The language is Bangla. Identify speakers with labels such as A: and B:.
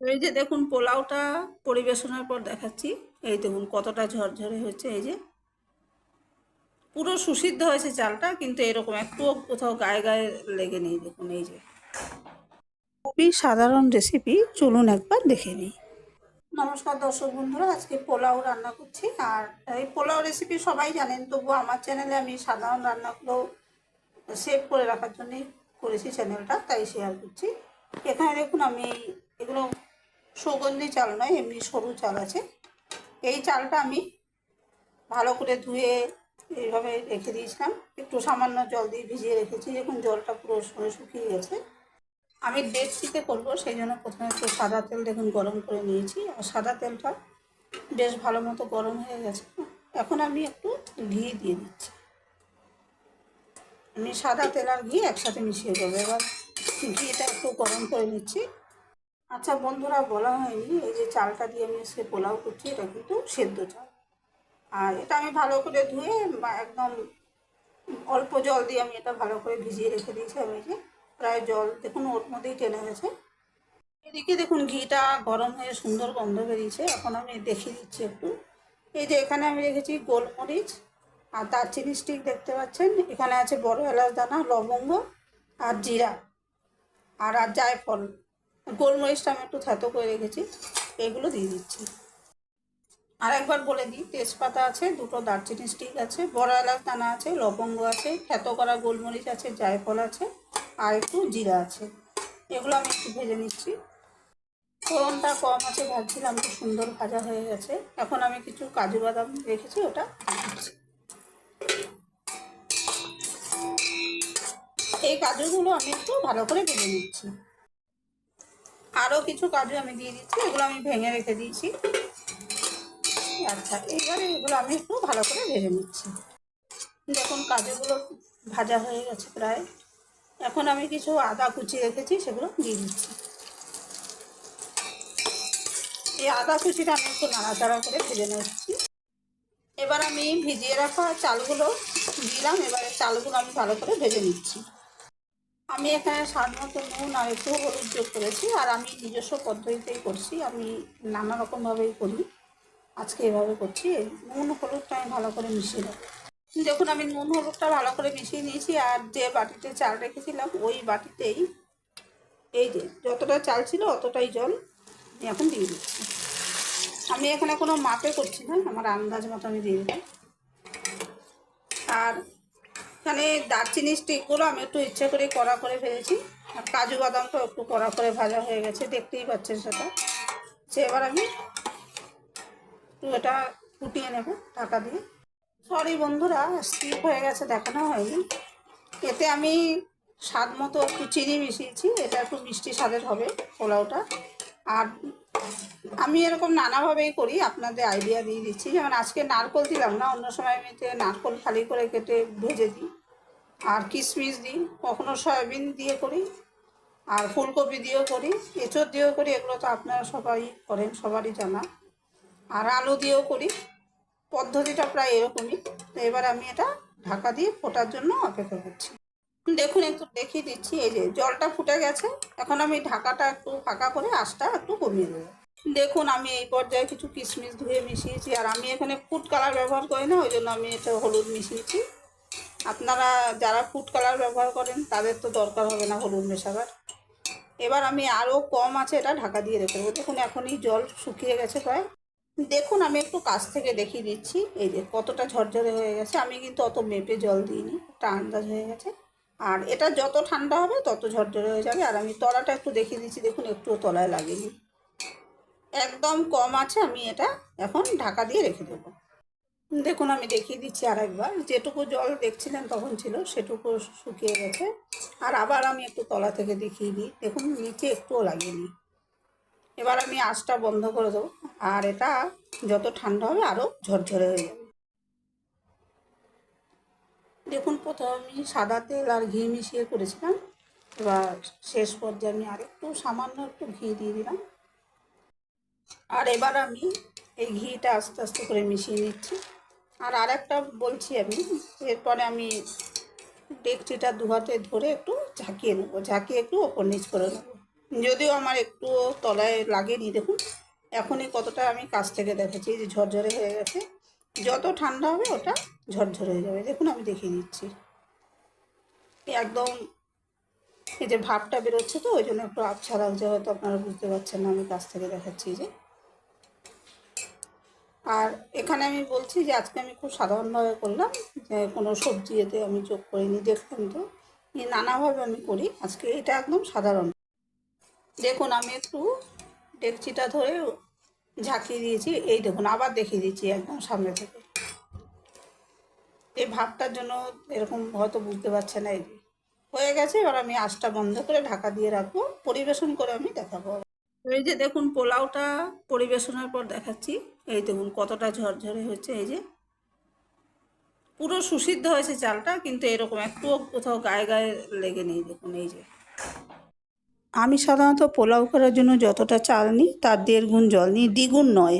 A: এই যে দেখুন, পোলাওটা পরিবেশনের পর দেখাচ্ছি। এই দেখুন, কতটা ঝরঝরে হয়েছে। এই যে পুরো সুসিদ্ধ হয়েছে চালটা, কিন্তু এরকম একটুও কোথাও গায়ে গায়ে লেগে নেই দেখুন, এই যে খুবই সাধারণ রেসিপি চলুন একবার দেখে নিই। নমস্কার দর্শক বন্ধুরা, আজকে পোলাও রান্না করছি। আর এই পোলাও রেসিপি সবাই জানেন তবু আমার চ্যানেলে আমি সাধারণ রান্নাগুলো সেভ করে রাখার জন্যই করেছি চ্যানেলটা তাই শেয়ার করছি। এখানে দেখুন, আমি এগুলো সুগন্ধি চাল নয়, এমনি সরু চাল আছে। এই চালটা আমি ভালো করে ধুয়ে এইভাবে রেখে দিয়েছিলাম। একটু সামান্য জল দিয়ে ভিজিয়ে রেখেছি, দেখুন জলটা পুরো সরে শুকিয়ে গেছে। আমি ডেকচিতে করব, সেই জন্য প্রথমে একটু সাদা তেল দেখুন গরম করে নিয়েছি। আর সাদা তেলটা বেশ ভালো মতো গরম হয়ে গেছে। এখন আমি একটু ঘি দিয়ে দিচ্ছি। আমি সাদা তেল আর ঘি একসাথে মিশিয়ে দেবো। এবার ঘিটা একটু গরম করে নিচ্ছি। আচ্ছা বন্ধুরা, বলা হয়নি। এই যে চালটা দিয়ে আমি সে পোলাও করছি, এটা কিন্তু সেদ্ধ চাল। আর এটা আমি ভালো করে ধুয়ে একদম অল্প জল দিয়ে আমি এটা ভালো করে ভিজিয়ে রেখে দিয়েছি আমি যে। প্রায় জল, দেখুন, ওর মধ্যেই টেনে গেছে। এদিকে দেখুন, ঘিটা গরম হয়ে সুন্দর গন্ধ বেরিয়েছে। এখন আমি দেখিয়ে দিচ্ছি একটু। এই যে এখানে আমি রেখেছি গোলমরিচ আর দারচিনি স্টিক দেখতে পাচ্ছেন। এখানে আছে বড় এলাচ দানা, লবঙ্গ আর জিরা আর আর জায়ফল। গোলমরিচটা আমি একটু থেতো করে রেখেছি, এগুলো দিয়ে দিচ্ছি। আর একবার বলে দিই, তেজপাতা আছে, দুটো দারচিনি স্টিক আছে, বড় এলাচ দানা আছে, লবঙ্গ আছে, থেতো করা গোলমরিচ আছে, জায়ফল আছে, আর একটু জিরা আছে। এগুলো আমি একটু ভেজে নিচ্ছি। ফোড়নটা কম আছে, ভাজছিলাম, খুব সুন্দর ভাজা হয়ে গেছে। এখন আমি কিছু কাজু বাদাম রেখেছি, ওটা দিচ্ছি। এই কাজুগুলো আমি একটু ভালো করে ভেজে নিচ্ছি। আরও কিছু কাজু আমি দিয়ে দিচ্ছি, এগুলো আমি ভেঙে রেখে দিয়েছি। আচ্ছা এবারে এগুলো আমি একটু ভালো করে ভেজে নিচ্ছি। দেখুন, কাজুগুলো ভাজা হয়ে গেছে প্রায়। এখন আমি কিছু আদা কুচি রেখেছি, সেগুলো দিয়ে দিচ্ছি। এই আদা কুচিটা আমি একটু নাড়াচাড়া করে ভেজে নিচ্ছি। এবার আমি ভিজিয়ে রাখা চালগুলো দিলাম, এবারে চালগুলো আমি ভালো করে ভেজে নিচ্ছি। আমি এখানে স্বাদ মতো নুন আর একটু হলুদ যোগ করেছি, আর আমি নিজস্ব পদ্ধতিতেই করছি, আমি নানা রকমভাবেই করি। আজকে এভাবে করছি নুন হলুদটা আমি ভালো করে মিশিয়ে দেবো দেখুন, আমি নুন হলুদটা ভালো করে মিশিয়ে নিয়েছি, আর যে বাটিতে চাল রেখেছিলাম, ওই বাটিতেই এই যে যতটা চাল ছিল অতটাই জল আমি এখন দিয়ে দিচ্ছি। আমি এখানে কোনো মাপে করছি না, আমার আন্দাজ মতো আমি দিয়ে দিলাম। আর এখানে দারচিনি স্টিকগুলো আমি একটু ইচ্ছে করে কড়া করে ভেজেছি। আর কাজু বাদামটাও একটু কড়া করে ভাজা হয়ে গেছে, দেখতেই পাচ্ছেন সেটা। সে এবার আমি এটা ফুটিয়ে নেব ঢাকা দিয়ে। সরি বন্ধুরা স্টিক হয়ে গেছে, দেখানো হয়নি। এতে আমি স্বাদ মতো একটু চিনি মিশিয়েছি, এটা একটু মিষ্টি স্বাদের হবে পোলাওটা। আর আমি এরকম নানাভাবেই করি, আপনাদের আইডিয়া দিয়ে দিচ্ছি। যেমন আজকে নারকল দিলাম না, অন্য সময় আমি নারকল খালি করে কেটে ভেজে দিই। আর কিশমিশ দিই, কখনো সয়াবিন দিয়ে করি, আর ফুলকপি দিয়েও করি, এঁচড় দিয়েও করি, এগুলো তো আপনারা সবাই করেন, সবারই জানা। আর আলু দিয়েও করি, পদ্ধতিটা প্রায় এরকমই। তো এবার আমি এটা ঢাকা দিয়ে ফোটার জন্য অপেক্ষা করছি। দেখুন, একটু দেখিয়ে দিচ্ছি। এই যে জলটা ফুটে গেছে। এখন আমি ঢাকাটা একটু ফাঁকা করে আঁচটা একটু কমিয়ে দেবো। দেখুন, আমি এই পর্যায়ে কিছু কিশমিশ ধুয়ে মিশিয়েছি। আর আমি এখানে ফুড কালার ব্যবহার করি না, ওই জন্য আমি এটা হলুদ মিশিয়েছি। আপনারা যারা ফুড কালার ব্যবহার করেন, তাদের তো দরকার হবে না হলুদ মেশাবার। এবার আমি আরও কম আছে এটা ঢাকা দিয়ে রেখে দেবো। দেখুন, এখনই জল শুকিয়ে গেছে প্রায়। দেখুন, আমি একটু কাছ থেকে দেখিয়ে দিচ্ছি। এই যে কতটা ঝরঝরে হয়ে গেছে। আমি কিন্তু অত মেপে জল দিইনি, একটা আন্দাজ হয়ে গেছে। আর এটা যত ঠান্ডা হবে তত ঝরঝরে হয়ে যাবে। আর আমি তলাটা একটু দেখিয়ে দিচ্ছি, দেখুন একটুও তলায় লাগেনি। একদম কম আছে, আমি এটা এখন ঢাকা দিয়ে রেখে দেবো। দেখুন, আমি দেখিয়ে দিচ্ছি আর একবার যেটুকু জল দেখছিলেন তখন ছিল, সেটুকু শুকিয়ে গেছে। আর আবার আমি একটু তলা থেকে দেখিয়ে দিই। দেখুন, নিচে একটুও লাগেনি। এবার আমি আঁচটা বন্ধ করে দেবো। আর এটা যত ঠান্ডা হবে, আরও ঝরঝরে হয়ে যাবে। দেখুন, প্রথমে আমি সাদা তেল আর ঘি মিশিয়ে করেছিলাম। এবার শেষ পর্যায়ে আমি আরেকটু সামান্য একটু ঘি দিয়ে দিলাম। আর এবার আমি এই ঘিটা আস্তে আস্তে করে মিশিয়ে নিচ্ছি। আর আরেকটা বলছি আমি, এরপরে আমি ডেকচিটা দু হাতে ধরে একটু ঝাঁকিয়ে নেব। ঝাঁকিয়ে একটু ওপর নিচ করে নেব। যদিও আমার একটু তলায় লাগেনি, দেখুন। এখনই কতটা আমি কাছ থেকে দেখেছি যে ঝরঝরে হয়ে গেছে। যত ঠান্ডা হবে ওটা ঝরঝর হয়ে যাবে। দেখুন, আমি দেখিয়ে দিচ্ছি। একদম এই যে ভাবটা বেরোচ্ছে তো, ওই জন্য একটু আবছা লাগছে হয়তো আপনারা বুঝতে পারছেন না, আমি কাছ থেকে দেখাচ্ছি যে। আর এখানে আমি বলছি যে, আজকে আমি খুব সাধারণভাবে করলাম যে, কোনো সবজি এতে আমি যোগ করিনি দেখলাম তো। নানাভাবে আমি করি, আজকে এটা একদম সাধারণ। দেখুন, আমি একটু ডেকচিটা ধরে ঝাঁকিয়ে দিয়েছি, এই দেখুন, আবার দেখিয়ে দিচ্ছি একদম সামনে থেকে। এই ভাবটার জন্য এরকম হয়তো বুঝতে পারছে না এই। হয়ে গেছে, এবার আমি আঁচটা বন্ধ করে ঢাকা দিয়ে রাখব, পরিবেশন করে আমি দেখাবো এই যে দেখুন, পোলাওটা পরিবেশনের পর দেখাচ্ছি। এই দেখুন, কতটা ঝরঝরে হচ্ছে, এই যে। পুরো সুসিদ্ধ হয়েছে চালটা, কিন্তু এরকম একটুও কোথাও গায়ে গায়ে লেগে নেই, দেখুন, এই যে। আমি সাধারণত পোলাও করার জন্য যতটা চাল নিই, তার দেড় গুণ জল নিই। দ্বিগুণ নয়।